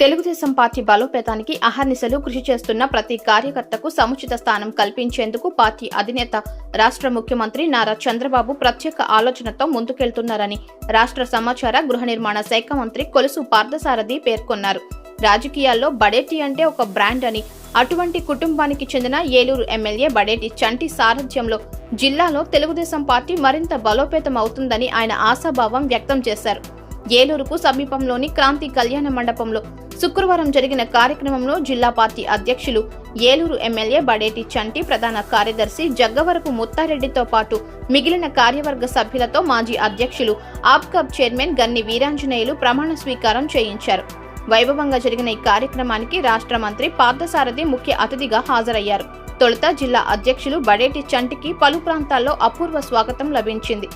Telugu Desam party బలోపేతానికి అహర్నిశలు కృషి చేస్తున్న ప్రతి కార్యకర్తకు సముచిత స్థానం కల్పించేందుకు పార్టీ అధినేత రాష్ట్ర ముఖ్యమంత్రి నారా చంద్రబాబు ప్రత్యేక ఆలోచనతో ముందుకెళ్తున్నారని రాష్ట్ర సమాచార గృహ నిర్మాణ శాఖ మంత్రి కొలుసు పార్థసారథి పేర్కొన్నారు. రాజకీయాల్లో బడేటి అంటే ఒక బ్రాండ్ అని అటువంటి కుటుంబానికి చెందిన ఏలూరు ఎమ్మెల్యే బడేటి చంటి సారథ్యంలో జిల్లాలో తెలుగుదేశం పార్టీ మరింత బలోపేతం అవుతుందని ఆయన ఆశాభావం వ్యక్తం చేశారు. ఏలూరుకు సమీపంలోని క్రాంతి కళ్యాణ మండపంలో శుక్రవారం జరిగిన కార్యక్రమంలో జిల్లా పార్టీ అధ్యక్షులు ఏలూరు ఎమ్మెల్యే బడేటి చంటి ప్రధాన కార్యదర్శి జగ్గవరపు ముత్తారెడ్డితో పాటు మిగిలిన కార్యవర్గ సభ్యులతో మాజీ అధ్యక్షులు ఆప్కబ్ చైర్మన్ గన్ని వీరాంజనేయులు ప్రమాణ స్వీకారం చేయించారు. వైభవంగా జరిగిన ఈ కార్యక్రమానికి రాష్ట్ర మంత్రి పార్థసారథి ముఖ్య అతిథిగా హాజరయ్యారు. తొలుత జిల్లా అధ్యక్షులు బడేటి చంటికి పలు ప్రాంతాల్లో అపూర్వ స్వాగతం లభించింది.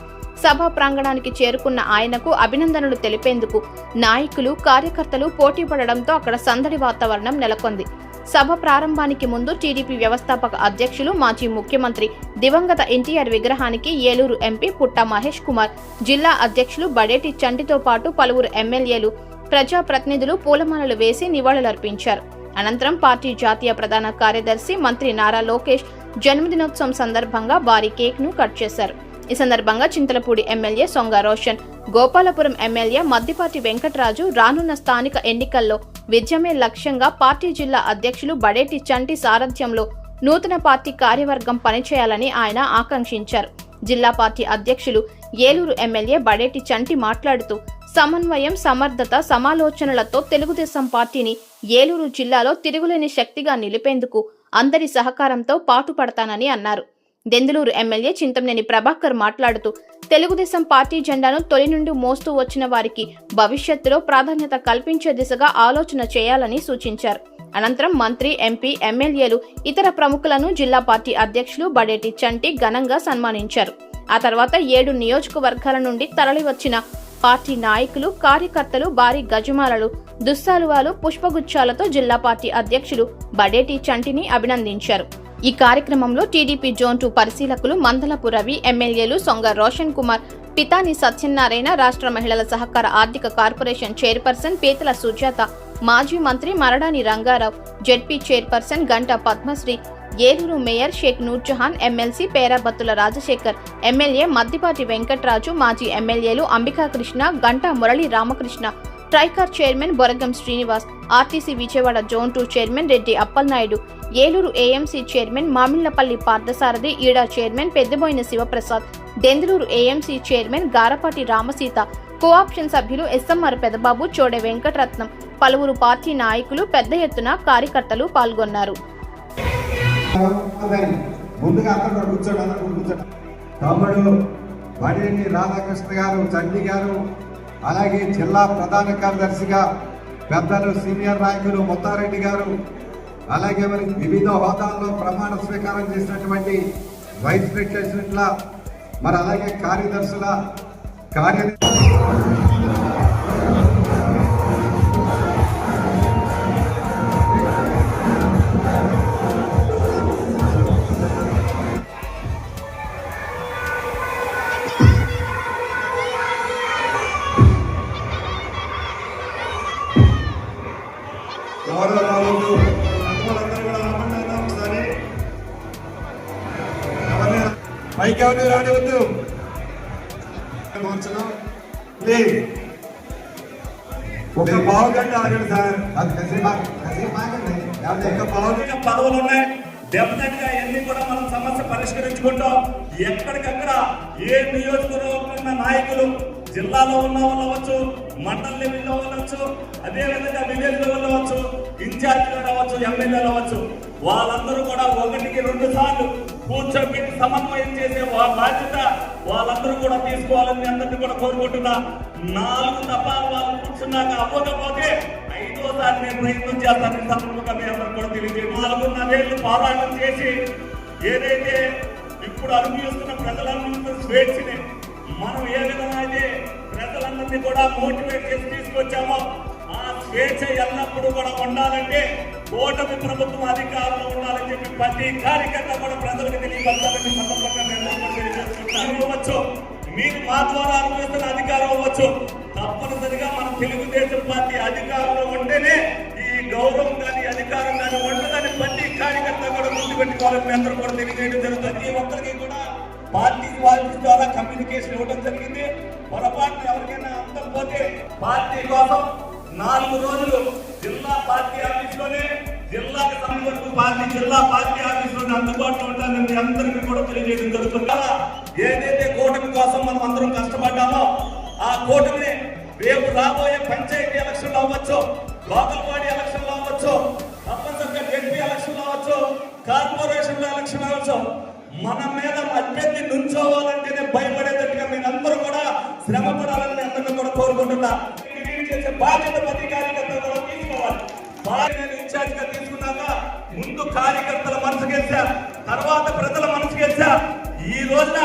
సభా ప్రాంగణానికి చేరుకున్న ఆయనకు అభినందనలు తెలిపేందుకు నాయకులు కార్యకర్తలు పోటీ పడడంతో అక్కడ సందడి వాతావరణం నెలకొంది. సభ ప్రారంభానికి ముందు టీడీపీ వ్యవస్థాపక అధ్యక్షులు మాజీ ముఖ్యమంత్రి దివంగత ఎన్టీఆర్ విగ్రహానికి ఏలూరు ఎంపీ పుట్ట మహేష్ కుమార్ జిల్లా అధ్యక్షులు బడేటి చంటితో పాటు పలువురు ఎమ్మెల్యేలు ప్రజాప్రతినిధులు పూలమాలలు వేసి నివాళులర్పించారు. అనంతరం పార్టీ జాతీయ ప్రధాన కార్యదర్శి మంత్రి నారా లోకేష్ జన్మదినోత్సవం సందర్భంగా భారీ కేక్ను కట్ చేశారు. ఈ సందర్భంగా చింతలపూడి ఎమ్మెల్యే సొంగ రోషన్ గోపాలపురం ఎమ్మెల్యే మద్దిపాటి వెంకటరాజు రానున్న స్థానిక ఎన్నికల్లో విజయమే లక్ష్యంగా పార్టీ జిల్లా అధ్యక్షులు బడేటి చంటి సారథ్యంలో నూతన పార్టీ కార్యవర్గం పనిచేయాలని ఆయన ఆకాంక్షించారు. జిల్లా పార్టీ అధ్యక్షులు ఏలూరు ఎమ్మెల్యే బడేటి చంటి మాట్లాడుతూ సమన్వయం సమర్థత సమాలోచనలతో తెలుగుదేశం పార్టీని ఏలూరు జిల్లాలో తిరుగులేని శక్తిగా నిలిపేందుకు అందరి సహకారంతో పాటుపడతానని అన్నారు. దెందులూరు ఎమ్మెల్యే చింతమనేని ప్రభాకర్ మాట్లాడుతూ తెలుగుదేశం పార్టీ జెండాను తొలి నుండి మోస్తూ వచ్చిన వారికి భవిష్యత్తులో ప్రాధాన్యత కల్పించే దిశగా ఆలోచన చేయాలని సూచించారు. అనంతరం మంత్రి ఎంపీ ఎమ్మెల్యేలు ఇతర ప్రముఖులను జిల్లా పార్టీ అధ్యక్షులు బడేటి చంటి ఘనంగా సన్మానించారు. ఆ తర్వాత ఏడు నియోజకవర్గాల నుండి తరలివచ్చిన పార్టీ నాయకులు కార్యకర్తలు భారీ గజమాలలు దుస్సాలువాలు పుష్పగుచ్చాలతో జిల్లా పార్టీ అధ్యక్షులు బడేటి చంటిని అభినందించారు. ఈ కార్యక్రమంలో టీడీపీ జోన్ టూ పరిశీలకులు మందలపు రవి ఎమ్మెల్యేలు సొంగ రోషన్ కుమార్ పితాని సత్యనారాయణ రాష్ట్ర మహిళల సహకార ఆర్థిక కార్పొరేషన్ చైర్పర్సన్ పీతల సుజాత మాజీ మంత్రి Maradani Rangarao ZP chairperson Ganta Padmasri Eluru mayor Sheikh Noorjahan MLC Perabathula Rajasekhar MLA Maddipati Venkatraju మాజీ ఎమ్మెల్యేలు Ambika Krishna Ganta Murali Ramakrishna TRICOR chairman Boragam Srinivas RTC Vijayawada zone two chairman Reddy Appalanaidu Eluru AMC chairman Mamillapalli Parthasarathi EDA chairman Peddaboina Sivaprasad Denduluru AMC chairman Garapati Ramaseetha cooption సభ్యులు SMR Pedababu Chode Venkataratnam పలువురు party నాయకులు పెద్ద ఎత్తున కార్యకర్తలు పాల్గొన్నారు. రాధాకృష్ణ గారు చండి గారు అలాగే జిల్లా ప్రధాన కార్యదర్శిగా పెద్దలు సీనియర్ నాయకులు ముత్తారెడ్డి గారు అలాగే మరి వివిధ హోదాల్లో ప్రమాణ స్వీకారం చేసినటువంటి వైస్ ప్రెసిడెంట్ల మరి అలాగే కార్యదర్శుల కార్యదర్శి ఎవరు రావద్దు అందరూ కూడా రామంటారా ఒకసారి. ఎవరిని పైకి ఎవరిని రానివద్దు కూర్చున్నాం ప్లీజ్ ఒక పావు గంట ఆగండి సార్. అది కాసేపు ఆగండి, కాసేపు ఆగండి. లేకపోతే ఒక పావు గంట ఇంకా పదవులు ఉన్నాయి. డెఫినెట్గా ఎన్ని కూడా మనం సమస్య పరిష్కరించుకుంటాం. ఎక్కడికక్కడ ఏ నియోజకవర్గంలో ఉన్న నాయకులు జిల్లాలో ఉన్న వాళ్ళు అవ్వచ్చు మండల లెవెల్లో ఉండవచ్చు అదేవిధంగా విలేజ్ లెవెల్ అవ్వచ్చు అవ్వచ్చు ఎమ్మెల్యేలు అవ్వచ్చు. వాళ్ళందరూ కూడా ఒకటికి రెండు సార్లు కూర్చోబెట్టి సమన్వయం చేసే వాళ్ళ బాధ్యత వాళ్ళందరూ కూడా తీసుకోవాలని అందరినీ కూడా కోరుకుంటున్నా. నాలుగు దఫాలు వాళ్ళు కూర్చున్నాక అవ్వకపోతే ఐదోసారి నేను ప్రయత్నం చేస్తాను. సందర్భంగా మీ అందరూ కూడా తెలియజేయండి నాలుగున్నరేళ్ళు పోరాటం చేసి ఏదైతే ఇప్పుడు అనుభవిస్తున్న ప్రజలందరూ స్వేచ్ఛని మనం ఏ విధంగా అయితే ప్రజలందరినీ కూడా మోటివేట్ చేసి తీసుకొచ్చామో ఆ స్వేచ్ఛ ఎల్లప్పుడూ కూడా ఉండాలంటే ఓటమి ప్రభుత్వం అధికారంలో ఉండాలని చెప్పి ప్రతి కార్యకర్త కూడా ప్రజలకు తెలియపరచాలని సందర్భంగా మీరు మా ద్వారా అనుభవిస్తున్న అధికారం అవ్వచ్చు. తప్పనిసరిగా మన తెలుగుదేశం పార్టీ అధికారంలో ఉంటేనే ఈ గౌరవం కానీ అధికారం కానీ ఉండదని ప్రతి కార్యకర్త కూడా గుర్తుపెట్టుకోవాలని అందరూ కూడా తెలియజేయడం జరుగుతుంది. ఈ ఒక్కరికి కూడా పార్టీ వాళ్ళ ద్వారా కమ్యూనికేషన్ ఇవ్వడం జరిగింది. పొరపాటున ఎవరికైనా అందకపోతే పార్టీ కోసం నాలుగు రోజులు జిల్లా పార్టీ ఆఫీస్లోనే జిల్లాకి సంబంధించిన పార్టీ జిల్లా పార్టీ ఆఫీస్లోనే అందుబాటులో ఉంటానని మీ అందరికీ కూడా తెలియజేయడం జరుగుతుంది ఏదైతే కూటమి కోసం మనం అందరం కష్టపడ్డామో ఆ కూటమిని రేపు రాబోయే పంచాయతీ ఎలక్షన్లు అవ్వచ్చు లోకల్ బాడీ ఎలక్షన్ అవ్వచ్చు తప్పనిసరిగా ఎంపీ ఎలక్షన్ అవ్వచ్చు కార్పొరేషన్ ఎలక్షన్ అవ్వచ్చు. మన మీద అభ్యర్థి నుంచోవాలంటేనే భయపడేటట్టుగా మీరందరూ కూడా శ్రమ పడాలని అందరినీ కూడా కోరుకుంటున్నా. చేసే బాధ్యత ప్రతి కార్యకర్త కూడా తీసుకోవాలి. బాధ్యత ఇన్ఛార్జ్గా తీసుకున్నాక ముందు కార్యకర్తల మనసు గెలిచా తర్వాత ప్రజల మనసు గెలిచా. ఈ రోజున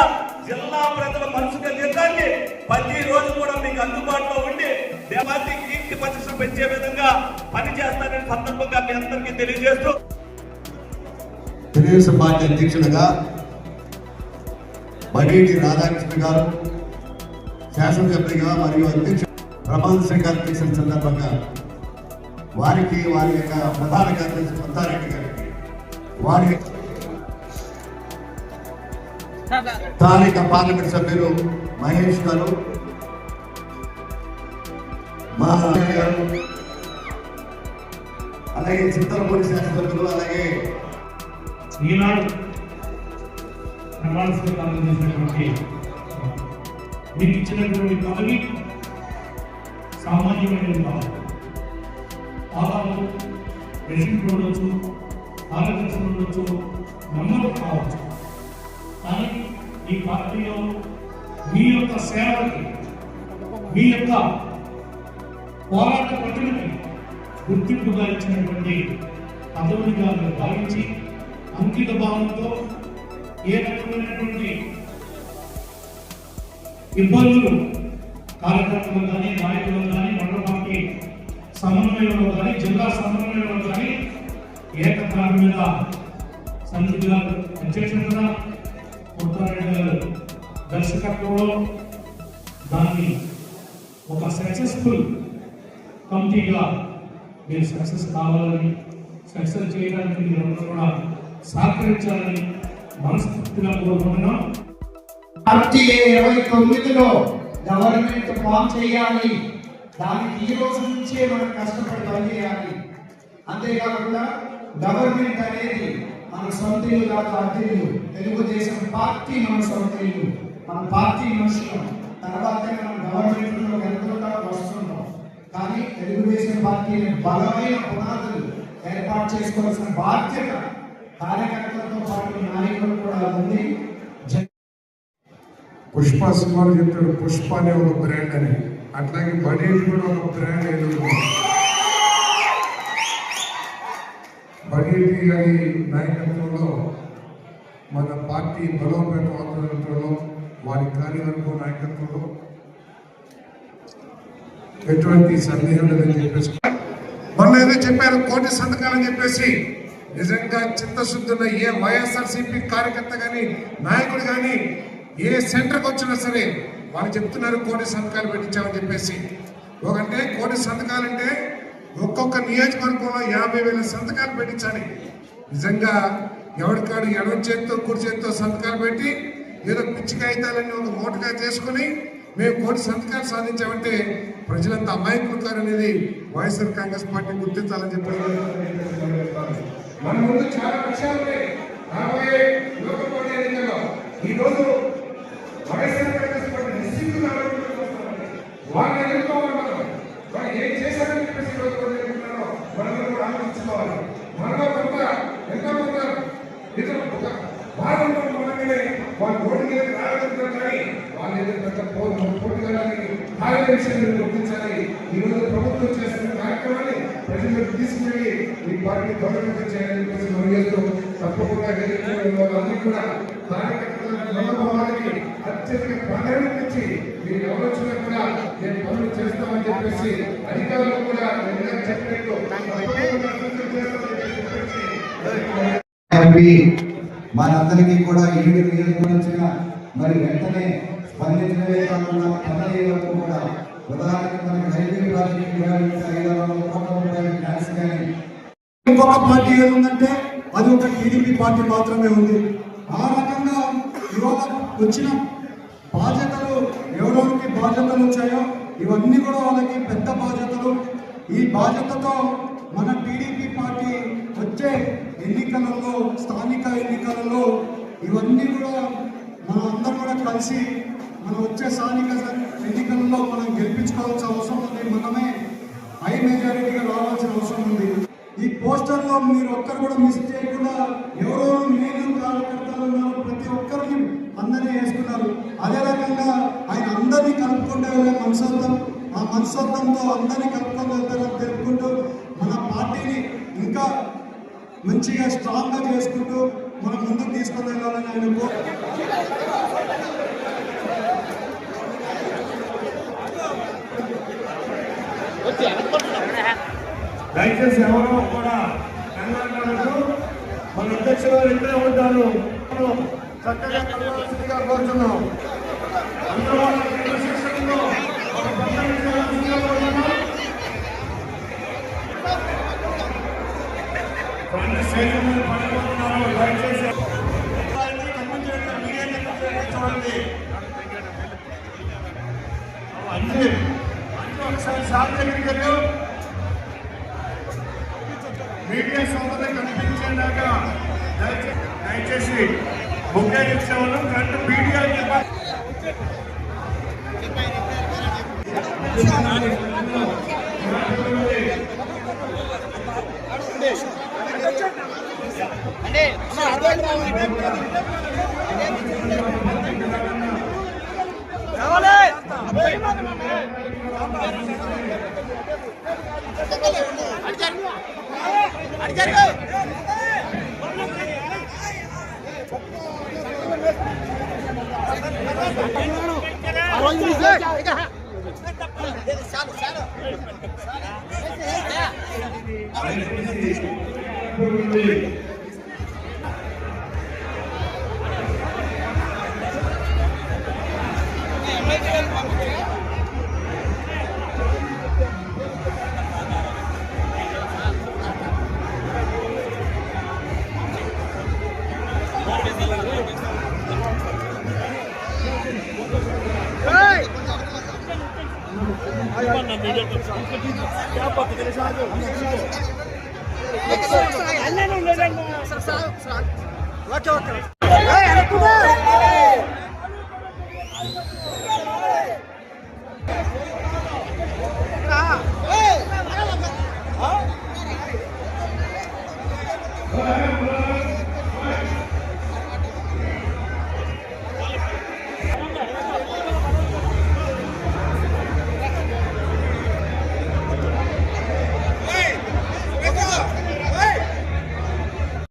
జిల్లా ప్రజల మనసు గెలిచడానికి ప్రతి రోజు కూడా మీకు అందుబాటులో ఉండి దేవాతి కీర్తి ప్రతిష్టలు పెంచే విధంగా పనిచేస్తానని సందర్భంగా మీ అందరికీ తెలియజేస్తూ తెలుగుదేశం పార్టీ అధ్యక్షుడిగా బడేటి రాధాకృష్ణ గారు శాసనసభ్యులుగా మరియు అధ్యక్ష ప్రమాణ స్వీకారం చేసిన సందర్భంగా వారికి వారి యొక్క ప్రధాన కార్యదర్శి కొత్తారెడ్డి గారికి వారి స్థానిక పార్లమెంట్ సభ్యులు మహేష్ గారు గారు అలాగే చిత్తలపూడి శాసనసభ్యులు అలాగే ఈనాడు ప్రమాణ స్వీకారం చేసినటువంటి మీకు ఇచ్చినటువంటి పదవి సామాన్యమైనది కాదు. ఆదాలు ప్రెసిడెంట్ ఉండొచ్చు కార్యదర్శి ఉండొచ్చు మెంబర్ కావచ్చు. కానీ ఈ పార్టీలో మీ యొక్క సేవకి మీ యొక్క పోరాట పట్టుదలకి గుర్తింపుగా ఇచ్చినటువంటి పదవిగా మీరు భావించి అంకిత భావంతో ఏ రకమైనటువంటి ఇబ్బందులు కార్యకర్తలు కానీ నాయకులు కానీ మండల పార్టీ సమన్వయంలో కానీ జిల్లా సమన్వయంలో కానీ ఏకత్రాటి మీద సంజయ్ గారు అధ్యక్షతన ఉత్తరారెడ్డి గారు దర్శకత్వంలో దాన్ని ఒక సక్సెస్ఫుల్ కమిటీగా మీరు సక్సెస్ కావాలని సక్సెస్ చేయడానికి మీరందరూ కూడా సహకరించాలని మనస్ఫూర్తిగా కోరుకుంటున్నాం ఇరవై తొమ్మిదిలో గవర్నమెంట్ ఫామ్ చేయాలి. దానికి ఈ రోజు నుంచే మనం కష్టపడి పనిచేయాలి. అంతేకాకుండా గవర్నమెంట్ అనేది మన సొంత ఇల్లు కాదు తెలుగుదేశం పార్టీ మన సొంత ఇల్లు. మన పార్టీ మనుషులం. తర్వాత మనం గవర్నమెంట్లో వెళ్తుంటాం వస్తున్నాం. కానీ తెలుగుదేశం పార్టీ బలమైన పునాదులు ఏర్పాటు చేసుకోవాల్సిన బాధ్యత కార్యకర్త నాయకులు కూడా ఉంది. పుష్ప సినిమాలు చెప్తాడు పుష్ప అనే ఒక బ్రాండ్ అని. అట్లాగే బడేజ్ కూడా ఒక బ్రాండ్ ఎదుగుతుంది బడేటి గారి నాయకత్వంలో మన పార్టీ బలోపేత ఆందోళనలో వారి కార్యవర్గ నాయకత్వంలో ఎటువంటి సందేహం లేదని చెప్పేసి మొన్న ఏదో చెప్పారు కోటి సంతకాలని చెప్పేసి. నిజంగా చిత్తశుద్ధి ఉన్న ఏ వైఎస్ఆర్సీపీ కార్యకర్త కానీ నాయకుడు కానీ ఏ సెంటర్కి వచ్చినా సరే వాళ్ళు చెప్తున్నారు కోటి సంతకాలు పెట్టించామని చెప్పేసి. ఒకంటే కోటి సంతకాలు అంటే ఒక్కొక్క నియోజకవర్గంలో యాభై వేల సంతకాలు పెట్టించాలి. నిజంగా ఎవరికాడు ఎడవ చేత్తో కుడి చేతితో సంతకాలు పెట్టి ఏదో పిచ్చి కాగితాలన్నీ ఒక మూటగా చేసుకుని మేము కోటి సంతకాలు సాధించామంటే ప్రజలంతా అమాయకులు కారు అనేది వైఎస్ఆర్ కాంగ్రెస్ పార్టీ గుర్తించాలని చెప్పారు మన ముందు చాలా విషయాలు ఉన్నాయి. రాబోయే లోకపోతే ఎన్నికల్లో ఈరోజు వైఎస్ఆర్ కాంగ్రెస్ పార్టీ నిశ్చితంగా వాళ్ళని ఎదుర్కోవాలి మనం. వాళ్ళు ఏం చేశారని చెప్పేసి ఈరోజు రోజు ప్రజలు మనందరూ కూడా ఆలోచించుకోవాలి. మనలో కొంత ఎంతో కొంత ఇతర ఒక భాగం మనమే వాళ్ళు ఓటు మీద రాగలుగుతారు కానీ వాళ్ళు ఏదో పెద్ద పోటీ పోటీదారానికి కార్య విషయాన్ని గుర్తించాలి. ఈరోజు ప్రభుత్వం చేస్తున్న కార్యక్రమాన్ని ప్రజలకు తీసుకువెళ్ళి ఈ పార్టీ గవర్నమెంట్ చేయాలని చెప్పేసి మనం చేస్తూ తప్పకుండా ఎదుర్కొనే కూడా కార్యకర్తల మనోభావానికి అత్యధిక ప్రాధాన్యత ఇచ్చి మీ ఆలోచన కూడా నేను పనులు చేస్తామని చెప్పేసి అధికారులు కూడా నేను చెప్పినట్టు మనందరికీ కూడా ఏడు నియోజకవర్గం వచ్చిన మరి వెంటనే స్పందించడమే కాకుండా పదవి కూడా ఉదాహరణకు మనకి హైవే ప్రాజెక్టు ఐదు వందల కోట్ల కానీ ఇంకొక పార్టీ ఏముందంటే అది ఒక టీడీపీ పార్టీ మాత్రమే ఉంది. ఆ రకంగా ఇవాళ వచ్చిన బాధ్యతలు ఎవరెవరికి బాధ్యతలు వచ్చాయో ఇవన్నీ కూడా వాళ్ళకి పెద్ద బాధ్యతలు. ఈ బాధ్యతతో మన టీడీపీ పార్టీ వచ్చే ఎన్నికలలో స్థానిక ఎన్నికలలో ఇవన్నీ కూడా మనం అందరం కూడా కలిసి మనం వచ్చే స్థానిక ఎన్నికల్లో మనం గెలిపించుకోవాల్సిన అవసరం ఉంది. మనమే హై మెజారిటీగా రావాల్సిన అవసరం ఉంది. ఈ పోస్టర్లో మీరు ఒక్కరు కూడా మిస్ చేయకుండా ఎవరెవరు నేను కార్యకర్తలు ఉన్నారు. ప్రతి ఒక్కరిని అందరినీ వేసుకున్నారు. అదే రకంగా ఆయన అందరినీ కలుపుకుంటే వెళ్ళే మనసత్వం ఆ మనసత్వంతో అందరినీ కలుపుకొని వెళ్తారని తెలుపుకుంటూ మన పార్టీని ఇంకా మంచిగా స్ట్రాంగ్గా చేసుకుంటూ మనం ముందుకు తీసుకొని వెళ్ళాలని ఆయన దయచేసి ఎవరో కూడా కంగారు మన అధ్యక్షులు ఇక్కడే ఉంటారు. చక్కగా కోరుతున్నాం అందరూ వాళ్ళ క్రమశిక్షణలో ఒక పద్ధతి దయచేసి ఒకసారి సార్ దగ్గరికి మీడియా సోదరు కనిపించేలాగా దయచేసి ముఖ్య సేవలు రెండు media Okay okay.